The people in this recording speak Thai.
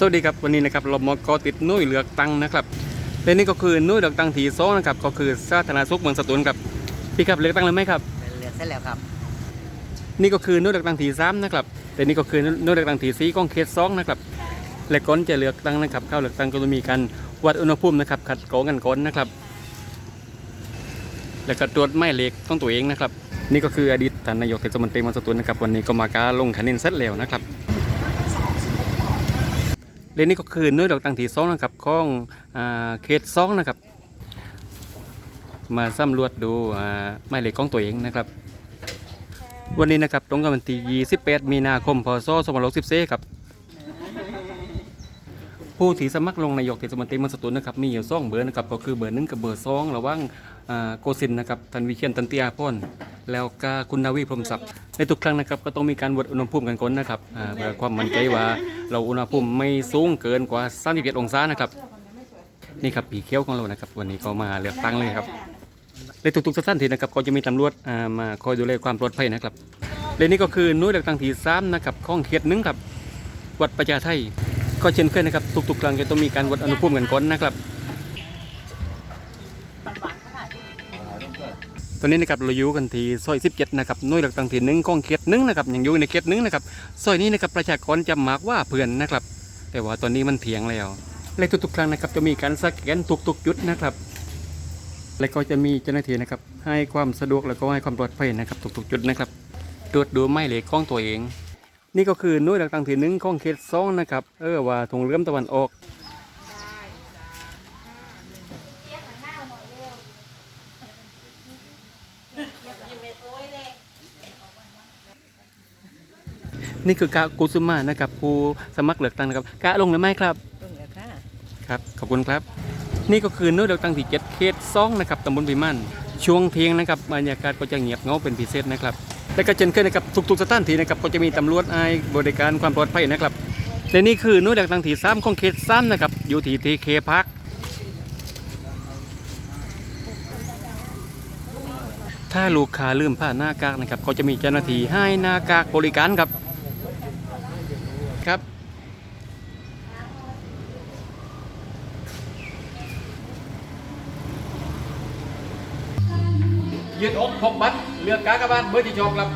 สวัสดีครับวันนี้นะครับเรามาก็ติดหน่วยเลือกตั้งนะครับและนี่ก็คือหน่วยเลือกตั้งที่สองนะครับก็คือสาธารณสุขเมืองสตูลครับพี่ครับเลือกตั้งเลยไหมครับเลือกเสร็จแล้วครับ นี่ก็คือหน่วยเลือกตั้งที่สามนะครับแต่นี่ก็คือหน่วยเลือกตั้งที่สี่ของเขตสองนะครับและก่อนจะเลือกตั้งนะครับเข้าเลือกตั้งก็จะมีการวัดอุณหภูมินะครับขัดกรองกันก่อนนะครับ แล้วก็ตรวจไม้เหล็กต้องตัวเองนะครับ นี่ก็คืออดีตท่านนายกเทศมนตรีเมืองสตูลนะครับวันนี้ก็มาการลงคะแนนเสร็จแล้วนะครับ และนี่ก็คือหน่วยดอกตังทีซองนะครับของอเขตซองนะครับ มาสำรวจดูอ่าหมายเลขของตัวเองนะครับ วันนี้นะครับตรงกับวันที่28มีนาคมพศ2564ครับ ผู้ที่สมัครลงนายกเทศมนตรีเมืองสตูลนะครับมีอยู่สองเบอร์นะครับก็คือเบอร์หนึ่งกับเบอร์สองระหว่างอ่าโกสินทร์นะครับทันวิเชียนตันเตียพ่นแล้วก็คุณนาวีพรหมศักดิ์ในทุกครั้งนะครับก็ต้องมีการวัดอุณหภูมิกันก่อนนะครับอ่าเพื่อความมั่นใจว่าเราอุณหภูมิไม่สูงเกินกว่า37องศานะครับนี่ครับผีเขี้ยวของเรานะครับวันนี้ก็มาเลือกตั้งเลยครับในทุกๆสถานทีนะครับก็จะมีตำรวจอ่ามาคอยดูแลความปลอดภัยนะครับและนี่ก็คือหน่วยเลือกตั้งที่สามนะครับข้องเขตหนึ่งครับวัดประชาไทย ก็เช่นเคยนะครับทุกๆครั้งจะต้องมีการวัดอุณหภูมิกันก่อนนะครับ ตอนนี้นะครับเราอยู่กันที่ซอย 17 นะครับหน่วยเลือกตั้งที่หนึ่งของเขตหนึ่งนะครับยังอยู่ในเขตหนึ่งนะครับซอยนี้นะครับประชากรจะมากว่าเพื่อนนะครับ แต่ว่าตอนนี้มันเถียงแล้วและทุกๆครั้งนะครับจะมีการสแกนทุกๆจุดนะครับ และก็จะมีเจ้าหน้าที่นะครับให้ความสะดวกแล้วก็ให้ความปลอดภัยนะครับทุกๆจุดนะครับตรวจดูไม้เหล็กของตัวเอง นี่ก็คือหน่วยเลือกตั้งที่หนึ่งของเขตสองนะครับ เออว่าทงเลื่อมตะวันออกนี่คือกะกุสุมานะครับผู้สมัครเลือกตั้งนะครับกะลงหรือไม่ครับต้องแล้วค่ะครับขอบคุณครับ นี่ก็คือหน่วยเลือกตั้งที่เจ็ดเขตสองนะครับตำบลพิมันช่วงเที่ยงนะครับบรรยากาศก็จะเงียบเหงาเป็นพิเศษนะครับ และก็เช่นเคยนะครับทุกๆสถานที่นะครับก็จะมีตำรวจไอ้บริการความปลอดภัยนะครับและนี่คือหน่วยเลือกตังที่สามของเขตสามนะครับอยู่ที่ทีเคพักถ้าลูกค้าลืมผ้าหน้ากากนะครับก็จะมีเจ้าหน้าที่ให้หน้ากากบริการครับครับยืดอกพกบัตร เลือกกากบ